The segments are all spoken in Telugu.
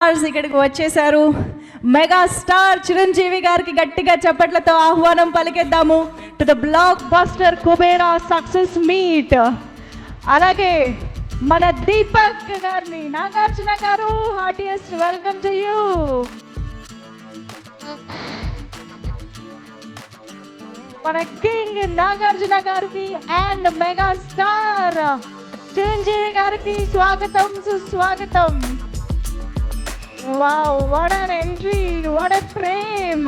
స్టార్స్ ఇక్కడికి వచ్చేసారు మెగా స్టార్ చిరంజీవి గారికి గట్టిగా చప్పట్లతో ఆహ్వానం పలికేద్దాము. To the blockbuster Kubera success meet అలాగే మన దీపక్ గారిని Nagarjuna garu heartiest welcome to you మన కింగ్ నాగార్జున గారికి అండ్ మెగా స్టార్ చిరంజీవి గారికి స్వాగతం సుస్వాగతం. Wow, what an entry! What a frame!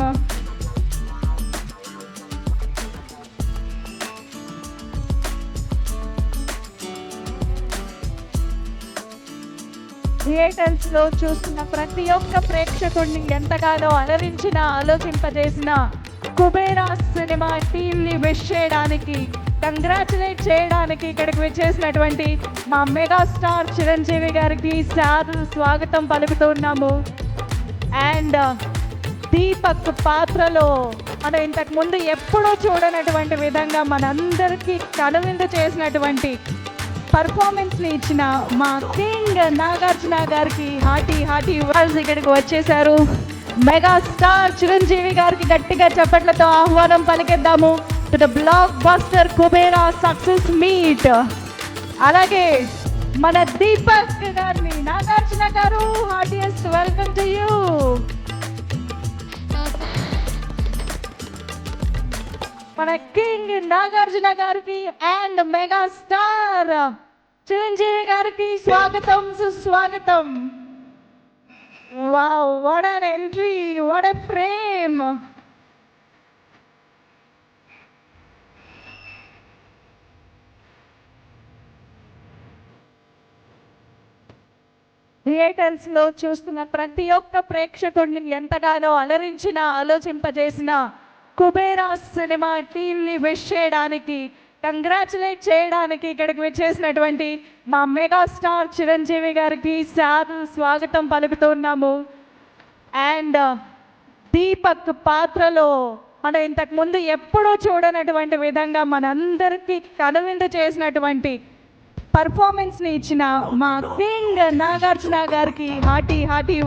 థియేటర్స్లో చూస్తున్న ప్రతి ఒక్క ప్రేక్షకుడిని ఎంతగానో అలరించిన ఆలోచింపజేసిన కుబేరా సినిమా టీమ్ని విష్ చేయడానికి కంగ్రాచులేట్ చేయడానికి ఇక్కడికి విచ్చేసినటువంటి మా మెగా స్టార్ చిరంజీవి గారికి సార్ స్వాగతం పలుకుతున్నాము. అండ్ uh, దీపక్ పాత్రలో మనం ఇంతకు ముందు ఎప్పుడూ చూడనటువంటి విధంగా మనందరికీ కనువిందు చేసినటువంటి పర్ఫార్మెన్స్ని ఇచ్చిన మా కింగ్ నాగార్జున గారికి హార్టీ హార్టీ వాల్స్ ఇక్కడికి వచ్చేసారు మెగా స్టార్ చిరంజీవి గారికి గట్టిగా చప్పట్లతో ఆహ్వానం పలికిద్దాము. To the blockbuster Kubera success meet అలాగే మన దీపక్ గారిని Nagarjuna garu audience welcome to you మన కింగ్ నాగార్జున గారికి అండ్ మెగా స్టార్ చిరంజీవి గారికి స్వాగతం సుస్వాగతం. Wow what an entry what Prem frame థియేటర్స్లో చూస్తున్న ప్రతి ఒక్క ప్రేక్షకుడిని ఎంతగానో అలరించిన ఆలోచింపజేసిన కుబేరా సినిమా టీమ్ విష్ చేయడానికి కంగ్రాచులేట్ చేయడానికి ఇక్కడికి విచ్చేసినటువంటి మా మెగా స్టార్ చిరంజీవి గారికి సార్ స్వాగతం పలుకుతున్నాము. అండ్ uh, దీపక్ పాత్రలో మనం ఇంతకుముందు ఎప్పుడో ఎప్పుడూ చూడనటువంటి విధంగా మనందరికీ కనువిందు చేసినటువంటి పర్ఫార్మెన్స్ని ఇచ్చిన మా కింగ్ నాగార్జున గారికి హాటీ హాటీ